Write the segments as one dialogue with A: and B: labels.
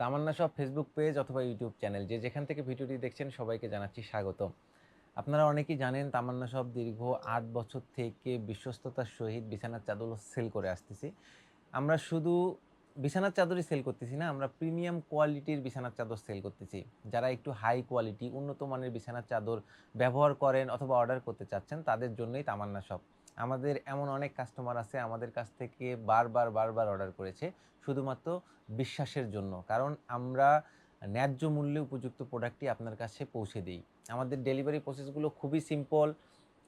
A: তামান্না সব Facebook page অথবা YouTube channel যে যেখান থেকে ভিডিওটি দেখছেন সবাইকে জানাচ্ছি স্বাগতম। আপনারা অনেকেই জানেন তামান্না সব দীর্ঘ আট বছর থেকে বিশ্বস্ততার সহিত বিছানার চাদর সেল করে আসতেছি। আমরা শুধু বিছানার চাদরই সেল করতেছি না, আমরা প্রিমিয়াম কোয়ালিটির বিছানার চাদর সেল করতেছি। যারা একটু হাই কোয়ালিটি উন্নত মানের বিছানার চাদর ব্যবহার করেন অথবা অর্ডার করতে চাচ্ছেন, তাদের জন্যই তামান্না সব আমাদের এমন অনেক কাস্টমার আছে আমাদের কাছ থেকে বারবার বারবার অর্ডার করেছে, শুধুমাত্র বিশ্বাসের জন্য। কারণ আমরা ন্যায্য মূল্যে উপযুক্ত প্রোডাক্টটি আপনার কাছে পৌঁছে দিই। আমাদের ডেলিভারি প্রসেসগুলো খুবই সিম্পল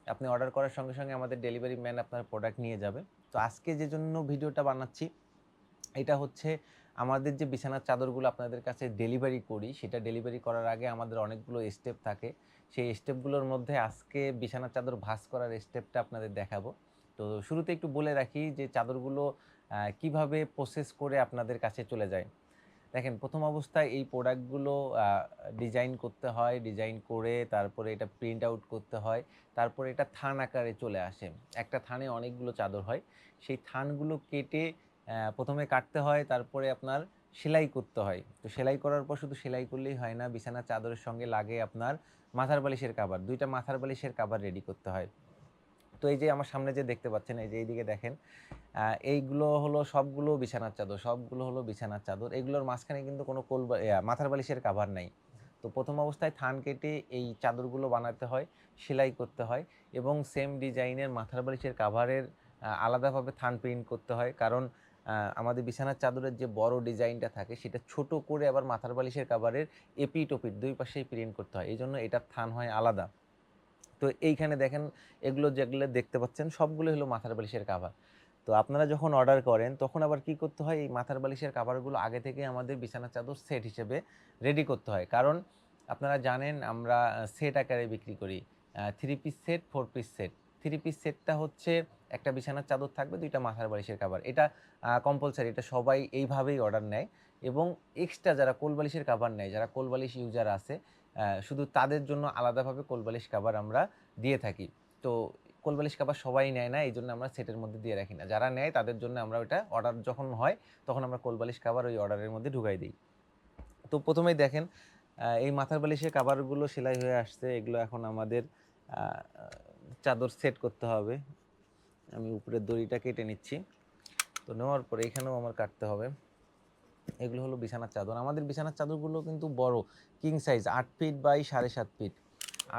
A: আপনি অর্ডার করার সঙ্গে সঙ্গে আমাদের ডেলিভারি ম্যান আপনার প্রোডাক্ট নিয়ে যাবে। তো আজকে যে জন্য ভিডিওটা বানাচ্ছি, এটা হচ্ছে আমাদের যে বিছানার চাদরগুলো আপনাদের কাছে ডেলিভারি করি, সেটা ডেলিভারি করার আগে আমাদের অনেকগুলো স্টেপ থাকে। সেই স্টেপগুলোর মধ্যে আজকে বিছানার চাদর ভাস করার স্টেপটা আপনাদের দেখাবো। তো শুরুতে একটু বলে রাখি যে চাদরগুলো কীভাবে প্রসেস করে আপনাদের কাছে চলে যায়। দেখেন, প্রথম অবস্থায় এই প্রোডাক্টগুলো ডিজাইন করতে হয় ডিজাইন করে তারপরে এটা প্রিন্ট আউট করতে হয়, তারপরে এটা থান আকারে চলে আসে। একটা থানে অনেকগুলো চাদর হয়। সেই থানগুলো কেটে প্রথমে কাটতে হয়, তারপরে আপনার সেলাই করতে হয়। তো সেলাই করার পর শুধু সেলাই করলেই হয় না, বিছানার চাদরের সঙ্গে লাগে আপনার মাথার বালিশের কাবার দুইটা মাথার বালিশের কাবার রেডি করতে হয়। তো এই যে আমার সামনে যে দেখতে পাচ্ছেন, এই যে এইদিকে দেখেন এইগুলো হলো সবগুলো বিছানার চাদর, সবগুলো হলো বিছানার চাদর। এগুলোর মাঝখানে কিন্তু কোনো কোল মাথার বালিশের কাভার নাই। তো প্রথম অবস্থায় থান কেটে এই চাদরগুলো বানাতে হয়, সেলাই করতে হয় এবং সেম ডিজাইনের মাথার বালিশের কাভারের আলাদাভাবে থান প্রিন্ট করতে হয়। কারণ আমাদের বিছানার চাদরের যে বড় ডিজাইনটা থাকে, সেটা ছোট করে আবার মাথার বালিশের কাভারের এপিট ওপিট দুই পাশেই প্রিন্ট করতে হয়। এই জন্য এটার থান হয় আলাদা। তো এইখানে দেখেন, এগুলো যেগুলো দেখতে পাচ্ছেন, সবগুলো হলো মাথার বালিশের কাভার তো আপনারা যখন অর্ডার করেন, তখন আবার কি করতে হয়, এই মাথার বালিশের কাভারগুলো আগে থেকে আমাদের বিছানার চাদর সেট হিসেবে রেডি করতে হয়। কারণ আপনারা জানেন, আমরা সেট আকারে বিক্রি করি। Three piece set four piece set three piece সেটটা হচ্ছে একটা বিছানার চাদর থাকবে, দুইটা মাথার বালিশের কাভার এটা কম্পালসারি এটা সবাই এইভাবেই অর্ডার নেয়। এবং এক্সট্রা যারা কোল বালিশের কাভার নেয়, যারা কোল বালিশ ইউজার আছে শুধু তাদের জন্য আলাদাভাবে কোলবালিশ কাভার আমরা দিয়ে থাকি। তো কোলবালিশ কাভার সবাই নেয় না এই জন্য আমরা সেটের মধ্যে দিয়ে রাখি না। যারা নেয়, তাদের জন্য আমরা ওটা অর্ডার যখন হয়, তখন আমরা কোলবালিশ কাভার ওই অর্ডারের মধ্যে ঢুকাই দিই। তো প্রথমেই দেখেন এই মাথার বালিশের কাভারগুলো সেলাই হয়ে আসছে। এগুলো এখন আমাদের চাদর সেট করতে হবে। আমি উপরের দড়িটা কেটে নিচ্ছি। তো নেওয়ার পরে এখানেও আমার কাটতে হবে। এগুলো হলো বিছানার চাদর। আমাদের বিছানার চাদরগুলো কিন্তু বড় কিং সাইজ আট ফিট বাই সাড়ে সাত ফিট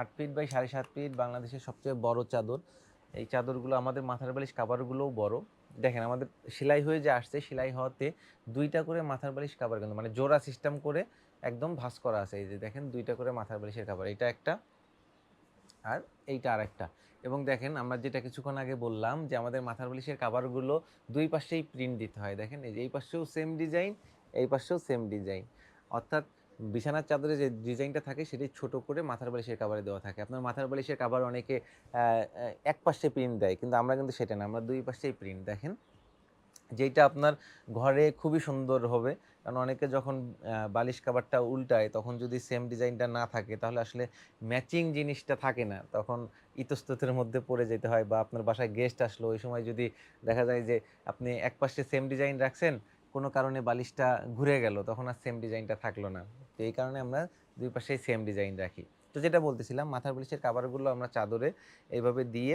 A: আট ফিট বাই সাড়ে সাত ফিট বাংলাদেশের সবচেয়ে বড় চাদর। এই চাদরগুলো আমাদের মাথার বালিশ কাভারগুলোও বড়। দেখেন, আমাদের সেলাই হয়ে যে আসছে, সেলাই হওয়াতে দুইটা করে মাথার বালিশ কাভার কিন্তু মানে জোড়া সিস্টেম করে একদম ভাঁজ করা আছে। এই যে দেখেন, দুইটা করে মাথার বালিশের কাভার এটা একটা। আর এইটা আরেকটা। এবং দেখেন আমরা যেটা কিছুক্ষণ আগে বললাম যে আমাদের মাথার বালিশের কাভারগুলো দুই পাশেই প্রিন্ট দিতে হয়। দেখেন এই যে এই পাশেও সেম ডিজাইন এই পাশেও সেম ডিজাইন অর্থাৎ বিছানার চাদরে যে ডিজাইনটা থাকে সেটি ছোট করে মাথার বালিশের কাভারে দেওয়া থাকে। আপনার মাথার বালিশের কাভার অনেকে এক পাশে প্রিন্ট দেয়, কিন্তু আমরা কিন্তু সেটা না, আমরা দুই পাশেই প্রিন্ট দেখেন যেটা আপনার ঘরে খুবই সুন্দর হবে। কারণ অনেকে যখন বালিশ কাভারটা উল্টায়, তখন যদি সেম ডিজাইনটা না থাকে, তাহলে আসলে ম্যাচিং জিনিসটা থাকে না। তখন ইতস্ততের মধ্যে পড়ে যেতে হয় বা আপনার বাসায় গেস্ট আসলো, ওই সময় যদি দেখা যায় যে আপনি এক পাশে সেম ডিজাইন রাখছেন, কোনো কারণে বালিশটা ঘুরে গেল, তখন আর সেম ডিজাইনটা থাকল না। তো এই কারণে আমরা দুই পাশেই সেম ডিজাইন রাখি। তো যেটা বলতেছিলাম, মাথার বালিশের কাভারগুলো আমরা চাদরে এইভাবে দিয়ে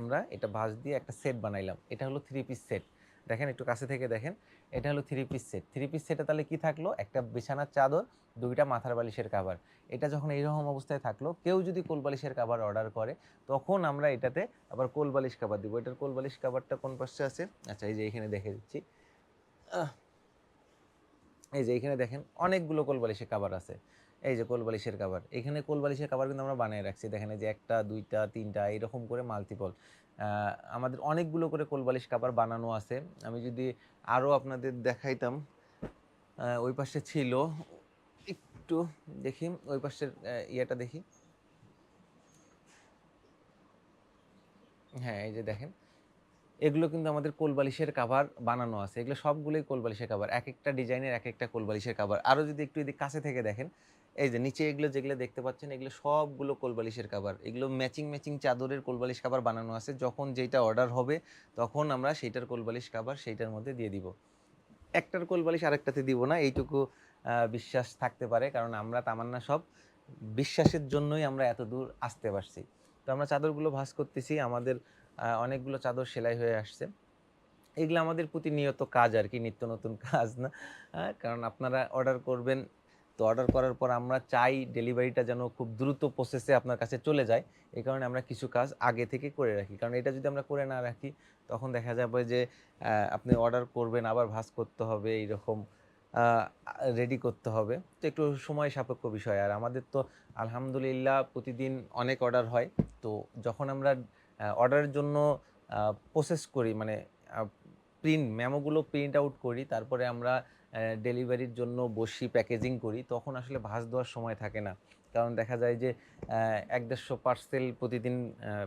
A: আমরা এটা ভাঁজ দিয়ে একটা সেট বানাইলাম। এটা হলো থ্রি পিস সেট দেখেন একটু কাছে থেকে দেখেন, এটা হলো three piece set three piece সেটে তাহলে কি থাকল? একটা বিছানার চাদর, দুইটা মাথার বালিশের কাভার এটা যখন এইরকম অবস্থায় থাকল, কেউ যদি কোল বালিশের কাভার অর্ডার করে, তখন আমরা এটাতে আবার কোল বালিশ কাভার দিব। এটার কোল বালিশ কাভারটা কোন পাশে আছে? আচ্ছা এই যে এখানে দেখে দিচ্ছি। এই যে এখানে দেখেন, অনেকগুলো কোল বালিশের কাভার আছে। এই যে কোল বালিশের কাভার এখানে কোল বালিশের কাভার কিন্তু আমরা বানিয়ে রাখছি। দেখেন যে একটা, দুইটা, তিনটা, এরকম করে মাল্টিপল আমাদের অনেকগুলো করে কোল বালিশ কাভার বানানো আছে। আমি যদি আরও আপনাদের দেখাইতাম ওই পাশে ছিল, একটু দেখি, ওই পাশের ইয়েটা দেখি। হ্যাঁ এই যে দেখেন, এগুলো কিন্তু আমাদের কোলবালিশের কাভার বানানো আছে। এগুলো সবগুলোই কোলবালিশের কাভার এক একটা ডিজাইনের এক একটা কোলবালিশের কাভার আরও যদি একটু যদি কাছে থেকে দেখেন এই যে নিচে এগুলো যেগুলো দেখতে পাচ্ছেন, এগুলো সবগুলো কোলবালিশের কাভার এগুলো ম্যাচিং ম্যাচিং চাদরের কোলবালিশ কাভার বানানো আছে। যখন যেটা অর্ডার হবে, তখন আমরা সেইটার কোলবালিশ কাভার সেইটার মধ্যে দিয়ে দিব। একটার কোল বালিশ আরেকটাতে দিব না, এইটুকু বিশ্বাস থাকতে পারে। কারণ আমরা তামান্না সব বিশ্বাসের জন্যই আমরা এত দূর আসতে পারছি। তো আমরা চাদরগুলো ভাঁজ করতেছি। আমাদের অনেকগুলো চাদর সেলাই হয়ে আসছে। এগুলো আমাদের প্রতিনিয়ত কাজ আর কি, নিত্য নতুন কাজ না? কারণ আপনারা অর্ডার করবেন তো অর্ডার করার পর আমরা চাই ডেলিভারিটা যেন খুব দ্রুত প্রসেসে আপনার কাছে চলে যায়। এই কারণে আমরা কিছু কাজ আগে থেকে করে রাখি। কারণ এটা যদি আমরা করে না রাখি, তখন দেখা যাবে যে আপনি অর্ডার করবেন, আবার ভাঁজ করতে হবে, এইরকম রেডি করতে হবে। তো একটু সময় সাপেক্ষ বিষয়। আর আমাদের তো আলহামদুলিল্লাহ প্রতিদিন অনেক অর্ডার হয়। তো যখন আমরা অর্ডারের জন্য প্রসেস করি মানে প্রিন্ট মেমোগুলো প্রিন্ট আউট করি, তারপরে আমরা ডেলিভারির জন্য বসি প্যাকেজিং করি, তখন আসলে ভাঁজ দেওয়ার সময় থাকে না। কারণ দেখা যায় যে এক দেড়শো পার্সেল প্রতিদিন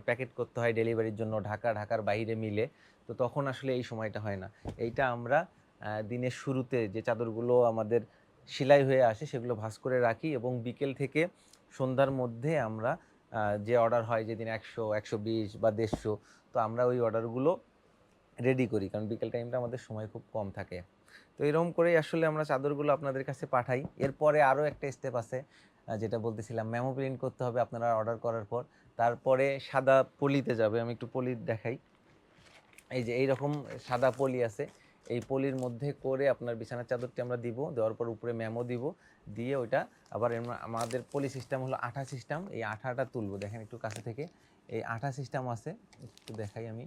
A: প্যাকেট করতে হয় ডেলিভারির জন্য ঢাকা, ঢাকার বাইরে মিলে, তো তখন আসলে এই সময়টা হয় না। এইটা আমরা দিনের শুরুতে যে চাদরগুলো আমাদের সেলাই হয়ে আসে, সেগুলো ভাঁজ করে রাখি এবং বিকেল থেকে সন্ধ্যার মধ্যে আমরা যে অর্ডার হয় যেদিন একশো একশো বিশ বা দেড়শো, তো আমরা ওই অর্ডারগুলো রেডি করি, কারণ বিকেল টাইমটা আমাদের সময় খুব কম থাকে। তো এরকম করেই আসলে আমরা চাদরগুলো আপনাদের কাছে পাঠাই। এরপরে আরও একটা স্টেপ আছে যেটা বলতেছিলাম মেমো প্রিন্ট করতে হবে আপনারা অর্ডার করার পর। তারপরে সাদা পলিতে যাবে, আমি একটু পলি দেখাই। এই যে এইরকম সাদা পলি আছে, এই পলির মধ্যে করে আপনার বিছানার চাদরটি আমরা দিব, দেওয়ার পর উপরে মেমো দিব, দিয়ে ওইটা আবার আমাদের পলি সিস্টেম হলো আঠা সিস্টেম এই আঠাটা তুলবো। দেখেন একটু কাছে থেকে, এই আঠা সিস্টেম আছে, একটু দেখাই আমি।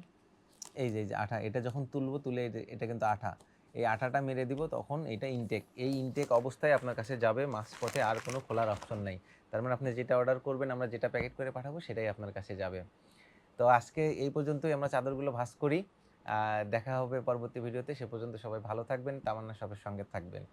A: এই যে যে আঠা, এটা যখন তুলবো, তুলে এটা কিন্তু আঠা। এই আঠাটা মেরে দিব, তখন এটা ইনটেক এই ইনটেক অবস্থায় আপনার কাছে যাবে মাছ পথে আর কোনো খোলার অপশন নাই। তার মানে আপনি যেটা অর্ডার করবেন, আমরা যেটা প্যাকেট করে পাঠাবো, সেটাই আপনার কাছে যাবে। তো আজকে এই পর্যন্তই আমরা চাদরগুলো ভাস করি। দেখা হবে পরবর্তী ভিডিওতে সে পর্যন্ত সবাই ভালো থাকবেন, তামান্না সবের সঙ্গে থাকবেন।